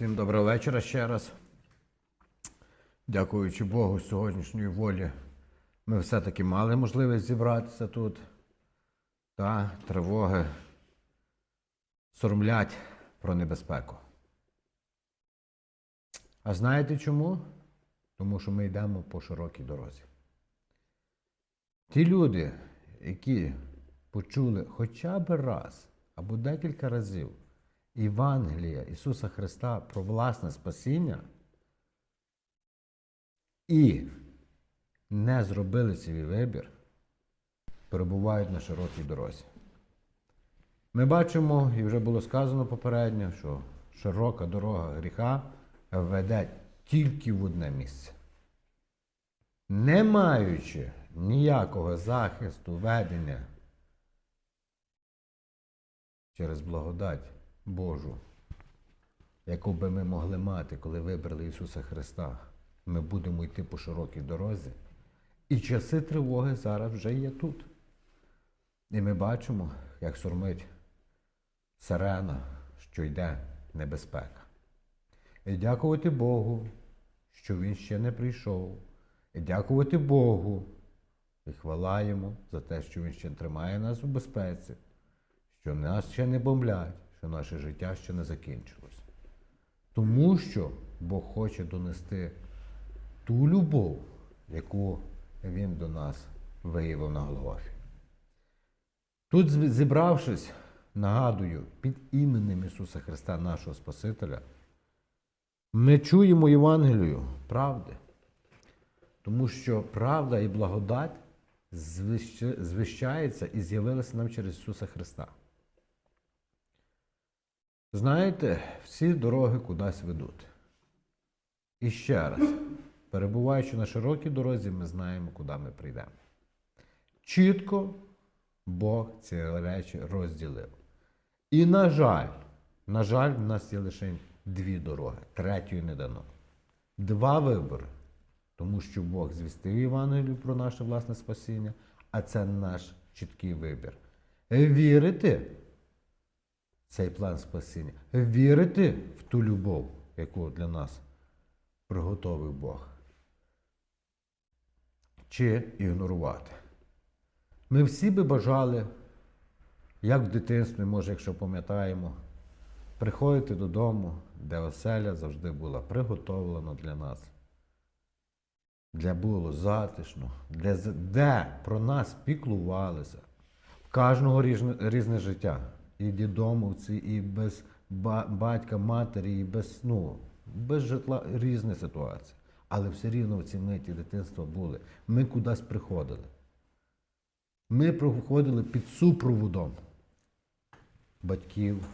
Всім доброго вечора ще раз. Дякуючи Богу, сьогоднішньої волі ми все-таки мали можливість зібратися тут. Та тривоги соромлять про небезпеку. А знаєте чому? Тому що ми йдемо по широкій дорозі. Ті люди, які почули хоча б раз або декілька разів Євангелія Ісуса Христа про власне спасіння і не зробили свій вибір, перебувають на широкій дорозі. Ми бачимо, і вже було сказано попередньо, що широка дорога гріха веде тільки в одне місце. Не маючи ніякого захисту ведення через благодать Божу, яку би ми могли мати, коли вибрали Ісуса Христа, ми будемо йти по широкій дорозі. І часи тривоги зараз вже є тут. І ми бачимо, як сурмить сирена, що йде небезпека. І дякувати Богу, що Він ще не прийшов. І дякувати Богу. І хвала йому за те, що Він ще тримає нас у безпеці, що нас ще не бомблять, що наше життя ще не закінчилось. Тому що Бог хоче донести ту любов, яку Він до нас виявив на Голгофі. Тут зібравшись, нагадую, під іменем Ісуса Христа, нашого Спасителя, ми чуємо Євангелію правди. Тому що правда і благодать звіщ- звіщається і з'явилася нам через Ісуса Христа. Знаєте, всі дороги кудись ведуть. І ще раз, перебуваючи на широкій дорозі, ми знаємо, куди ми прийдемо. Чітко Бог ці речі розділив. І, на жаль, на жаль, в нас є лише дві дороги, третьої не дано. Два вибори. Тому що Бог звістив Євангелію про наше власне спасіння, а це наш чіткий вибір. Вірити цей план спасіння, вірити в ту любов, яку для нас приготовив Бог. Чи ігнорувати. Ми всі би бажали, як в дитинстві, може, якщо пам'ятаємо, приходити додому, де оселя завжди була приготовлена для нас де було затишно, де, де про нас піклувалися. В кожного різне, різне життя. І дідомовці, і без батька, матері, і без, ну, без житла різні ситуації. Але все рівно в ці миті дитинства були. Ми кудись приходили. Ми приходили під супроводом батьків.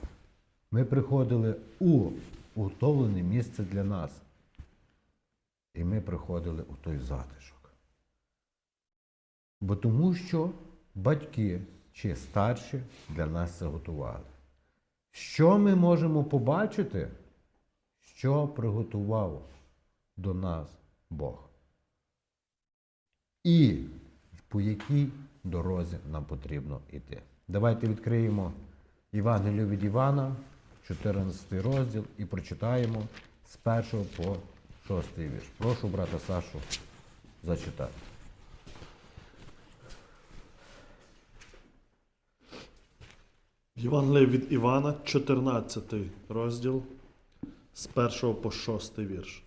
Ми приходили у уготовлене місце для нас. І ми приходили у той затишок. Бо тому що батьки чи старші для нас це готували. Що ми можемо побачити, що приготував до нас Бог? І по якій дорозі нам потрібно йти. Давайте відкриємо Євангелію від Івана, 14 розділ, і прочитаємо з 1 по 6 вірш. Прошу брата Сашу зачитати. Євангеліє від Івана, 14 розділ з 1 по 6 вірш.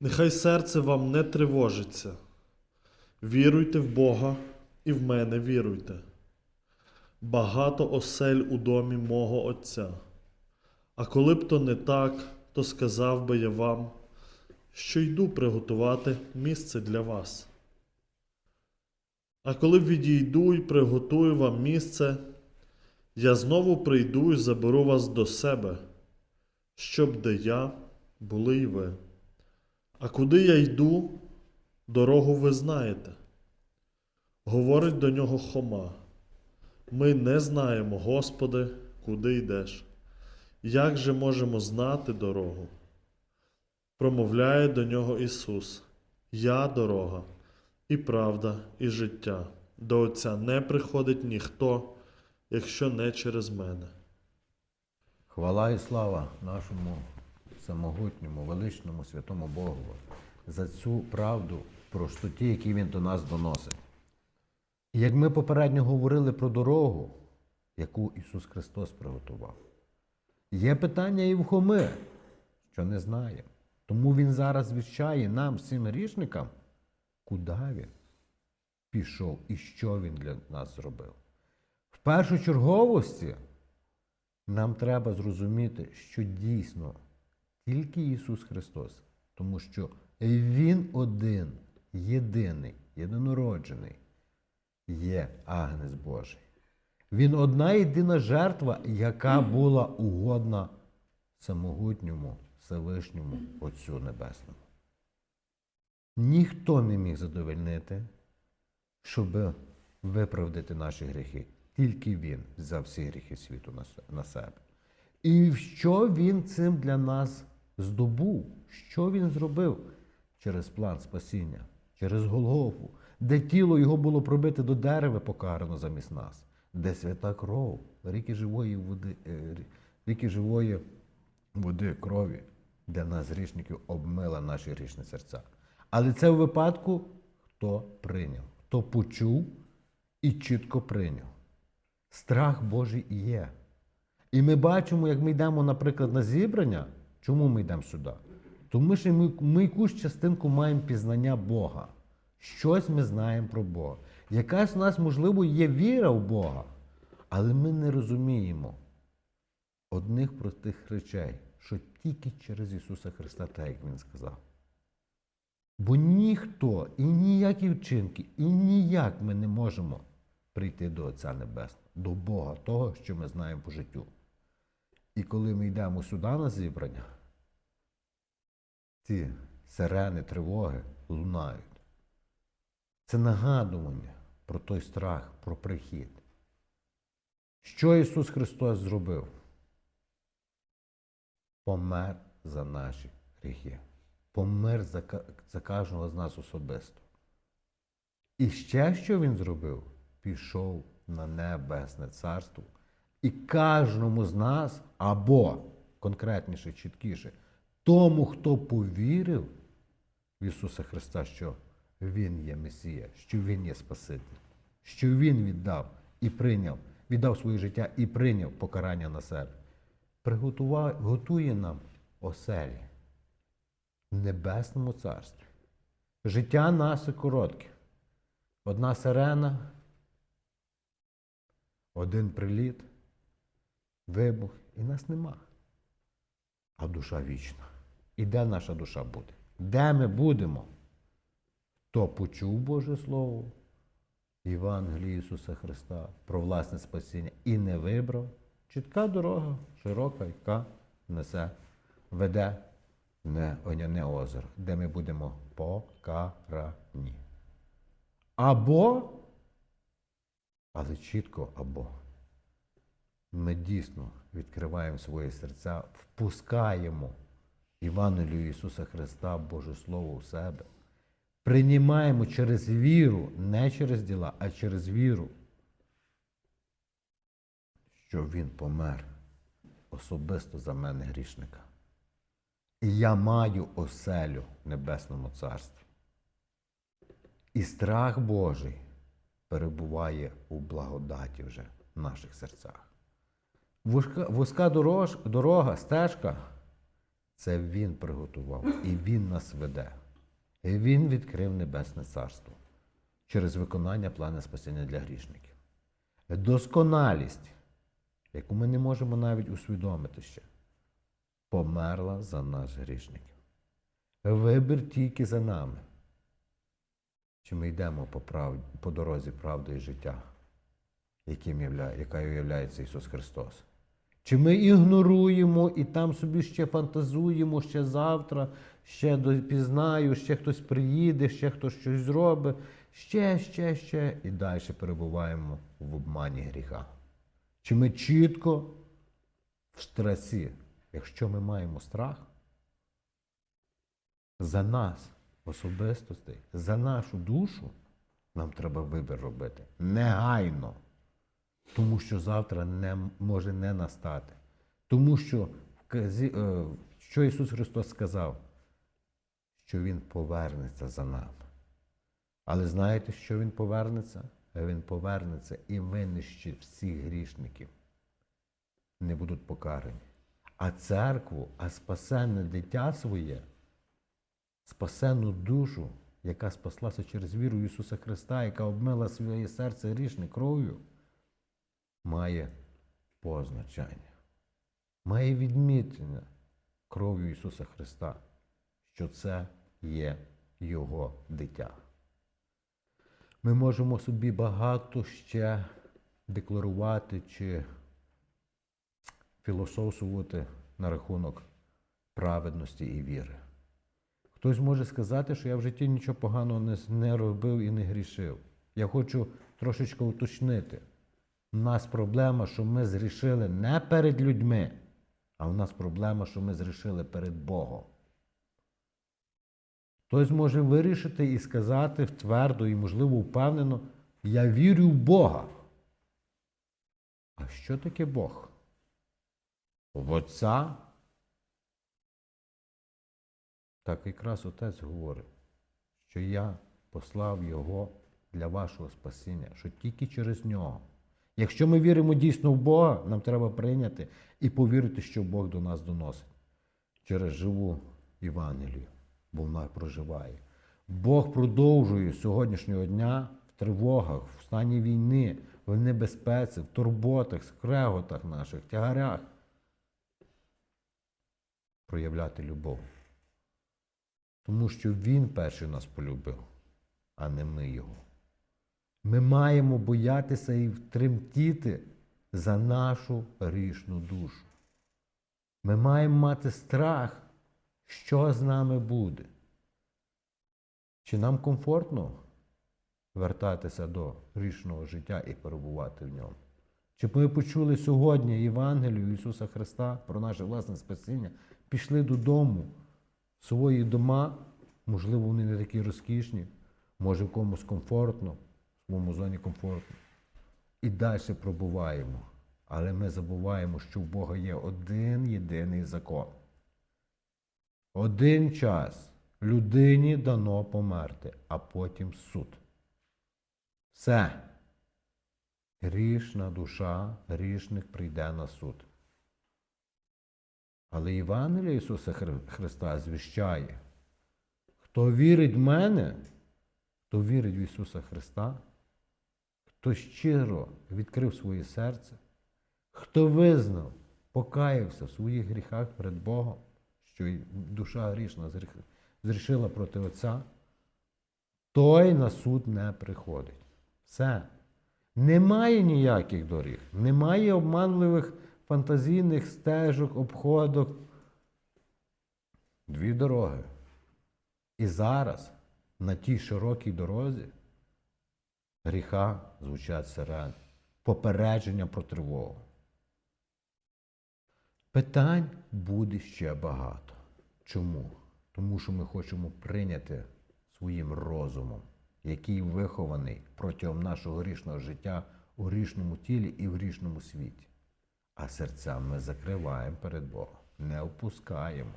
Нехай серце вам не тривожиться. Віруйте в Бога і в мене віруйте. Багато осель у домі мого Отця. А коли б то не так, то сказав би я вам, що йду приготувати місце для вас. А коли відійду і приготую вам місце, я знову прийду і заберу вас до себе, щоб де я були й ви. А куди я йду, дорогу ви знаєте. Говорить до нього Хома. Ми не знаємо, Господи, куди йдеш. Як же можемо знати дорогу? Промовляє до нього Ісус: Я дорога і правда, і життя. До Отця не приходить ніхто, якщо не через мене. Хвала і слава нашому самогутньому, величному святому Богу за цю правду простоті, які Він до нас доносить. Як ми попередньо говорили про дорогу, яку Ісус Христос приготував, є питання і в Хоми, що не знає. Тому Він зараз віщає нам, всім грішникам, куди Він пішов і що Він для нас зробив. В першочерговості нам треба зрозуміти, що дійсно тільки Ісус Христос, тому що Він один, єдиний, єдинороджений, є Агнець Божий. Він одна єдина жертва, яка була угодна самогутньому Всевишньому Отцю Небесному. Ніхто не міг задовольнити, щоб виправдати наші гріхи. Тільки Він взяв всі гріхи світу на себе. І що Він цим для нас здобув? Що Він зробив через план спасіння, через Голгофу, де тіло його було пробите до дерева, покарано замість нас, де свята кров, ріки живої води, е, ріки живої води, крові, де нас, грішників, обмила наші грішні серця. Але це в випадку, хто прийняв, хто почув і чітко прийняв. Страх Божий є. І ми бачимо, як ми йдемо, наприклад, на зібрання. Чому ми йдемо сюди? Тому що ми, ми якусь частинку маємо пізнання Бога. Щось ми знаємо про Бога. Якась у нас, можливо, є віра в Бога, але ми не розуміємо одних простих речей, що тільки через Ісуса Христа, так як Він сказав. Бо ніхто і ніякі вчинки, і ніяк ми не можемо прийти до Отця Небесного, до Бога, того, що ми знаємо по життю. І коли ми йдемо сюди на зібрання, ці сирени, тривоги лунають. Це нагадування про той страх, про прихід. Що Ісус Христос зробив? Помер за наші гріхи. Помер за, за кожного з нас особисто. І ще що він зробив? Пішов на небесне царство. І кожному з нас, або конкретніше, чіткіше, тому, хто повірив в Ісуса Христа, що Він є Месія, що Він є Спаситель, що Він віддав і прийняв, віддав своє життя і прийняв покарання на себе, приготував, готує нам оселі небесному царстві. Життя наше коротке. Одна сирена, один приліт, вибух, і нас нема. А душа вічна. І де наша душа буде? Де ми будемо? Хто почув Боже Слово, Євангелії Ісуса Христа про власне спасіння і не вибрав, чітка дорога, широка, яка несе, веде в неоняне озеро, де ми будемо покарані. Або, але чітко або. Ми дійсно відкриваємо свої серця, впускаємо Євангелію Ісуса Христа, Боже Слово в себе. Приймаємо через віру, не через діла, а через віру, що Він помер особисто за мене грішника. Я маю оселю в Небесному Царстві. І страх Божий перебуває у благодаті вже в наших серцях. Вузька, вузька дорож, дорога, стежка це Він приготував і Він нас веде. І Він відкрив Небесне Царство через виконання плану спасіння для грішників. Досконалість, яку ми не можемо навіть усвідомити ще, померла за нас грішників. Вибір тільки за нами. Чи ми йдемо по, прав... по дорозі правди і життя, яким явля... яка є Ісус Христос? Чи ми ігноруємо і там собі ще фантазуємо, ще завтра, ще пізнаю, ще хтось приїде, ще хтось щось зробить, ще, ще, ще, і далі перебуваємо в обмані гріха? Чи ми чітко в стресі, якщо ми маємо страх за нас, особистостей, за нашу душу, нам треба вибір робити негайно. Тому що завтра не може не настати. Тому що, е, що Ісус Христос сказав? Що Він повернеться за нами. Але знаєте, що Він повернеться? Він повернеться і винищить всіх грішників. Не будуть покарані. А церкву, а спасенне дитя своє, спасенну душу, яка спаслася через віру Ісуса Христа, яка обмила своє серце грішне кров'ю, має позначення, має відмітення кров'ю Ісуса Христа, що це є Його дитя. Ми можемо собі багато ще декларувати чи філософствувати на рахунок праведності і віри. Хтось може сказати, що я в житті нічого поганого не, робив і не грішив. Я хочу трошечки уточнити. У нас проблема, що ми зрішили не перед людьми, а у нас проблема, що ми зрішили перед Богом. Хтось може вирішити і сказати твердо і, можливо, впевнено, я вірю в Бога. А що таке Бог? В Отця? Так якраз Отець говорить, що я послав Його для вашого спасіння, що тільки через нього. Якщо ми віримо дійсно в Бога, нам треба прийняти і повірити, що Бог до нас доносить через живу Євангелію, бо вона проживає. Бог продовжує сьогоднішнього дня в тривогах, в стані війни, в небезпеці, в турботах, скреготах наших, тягарях проявляти любов. Тому що Він перший нас полюбив, а не ми його. Ми маємо боятися і тремтіти за нашу грішну душу. Ми маємо мати страх, що з нами буде. Чи нам комфортно вертатися до грішного життя і перебувати в ньому? Чи ми почули сьогодні Євангелію Ісуса Христа про наше власне спасіння, пішли додому, свої дома, можливо, вони не такі розкішні, може в комусь комфортно, в своєму зоні комфортно. І далі пробуваємо. Але ми забуваємо, що в Бога є один єдиний закон. Один час людині дано померти, а потім суд. Все. Грішна душа, грішник прийде на суд. Але Євангелія Ісуса Христа звіщає, хто вірить в мене, хто вірить в Ісуса Христа, хто щиро відкрив своє серце, хто визнав, покаявся в своїх гріхах перед Богом, що душа грішна зрішила проти Отця, той на суд не приходить. Все. Немає ніяких доріг, немає обманливих фантазійних стежок, обходок. Дві дороги. І зараз на тій широкій дорозі гріха звучать сирени, попередження про тривогу. Питань буде ще багато. Чому? Тому що ми хочемо прийняти своїм розумом, який вихований протягом нашого грішного життя у грішному тілі і в грішному світі. А серця ми закриваємо перед Богом, не опускаємо.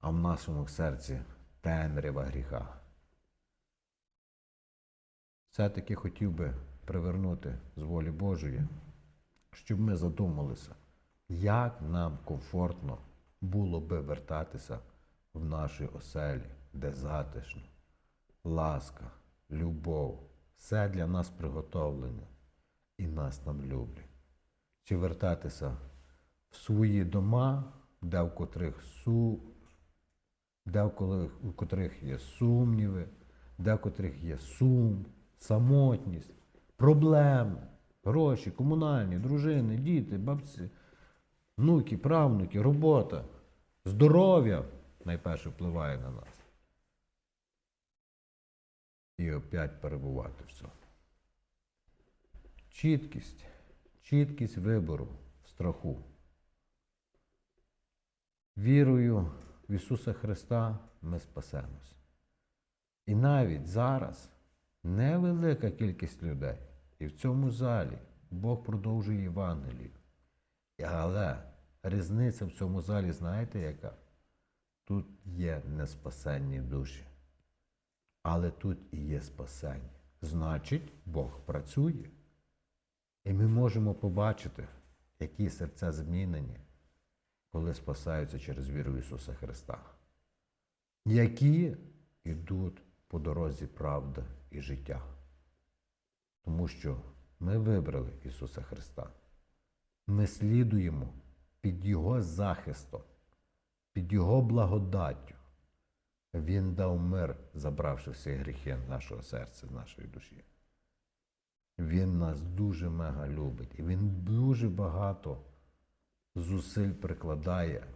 А в нашому серці темрява гріха. Все-таки хотів би привернути з волі Божої, щоб ми задумалися, як нам комфортно було би вертатися в наші оселі, де затишно, ласка, любов, все для нас приготовлене, і нас там люблять. Чи вертатися в свої дома, де в котрих су, де в коли- у котрих є сумніви, де в котрих є сум, самотність, проблеми, гроші, комунальні, дружини, діти, бабці, внуки, правнуки, робота, здоров'я найперше впливає на нас. І опять перебувати в цьому. Чіткість, чіткість вибору в страху. Вірою в Ісуса Христа ми спасемось. І навіть зараз невелика кількість людей, і в цьому залі Бог продовжує Євангелію. Але різниця в цьому залі, знаєте яка? Тут є неспасенні душі. Але тут і є спасення. Значить, Бог працює. І ми можемо побачити, які серця змінені, коли спасаються через віру в Ісуса Христа. Які йдуть по дорозі правда і життя. Тому що ми вибрали Ісуса Христа. Ми слідуємо під Його захистом, під Його благодаттю. Він дав мир, забравши всі гріхи нашого серця, нашої душі. Він нас дуже мега любить. І він дуже багато зусиль прикладає,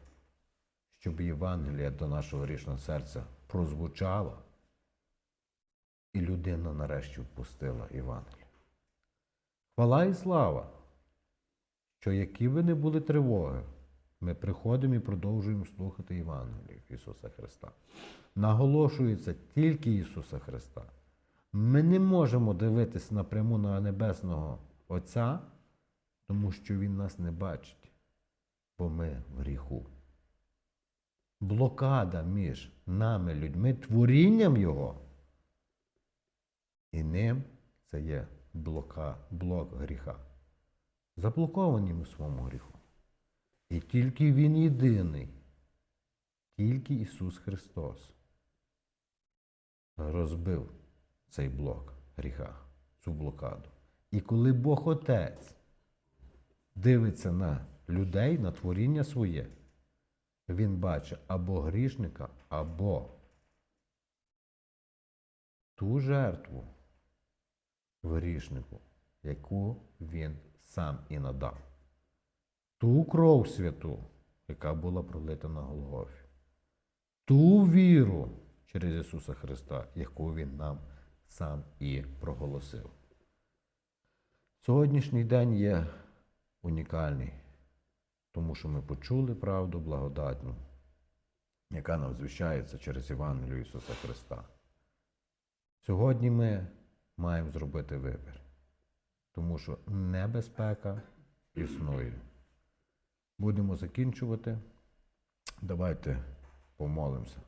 щоб Євангелія до нашого грішного серця прозвучала, і людина нарешті впустила Євангелія. Хвала і слава, що які би не були тривоги, ми приходимо і продовжуємо слухати Євангелію Ісуса Христа. Наголошується тільки Ісуса Христа. Ми не можемо дивитися напряму на Небесного Отця, тому що Він нас не бачить, бо ми в гріху. Блокада між нами, людьми, творінням Його. І ним це є блока, блок гріха. Заблоковані ми в своєму гріху. І тільки Він єдиний, тільки Ісус Христос розбив цей блок гріха, цю блокаду. І коли Бог Отець дивиться на людей, на творіння своє, він бачить або грішника, або ту жертву грішнику, яку він сам і надав. Ту кров святу, яка була пролита на Голгофі. Ту віру через Ісуса Христа, яку Він нам сам і проголосив. Сьогоднішній день є унікальний, тому що ми почули правду благодатну, яка нам звіщається через Євангелію Ісуса Христа. Сьогодні ми маємо зробити вибір, тому що небезпека існує. Будемо закінчувати. Давайте помолимося.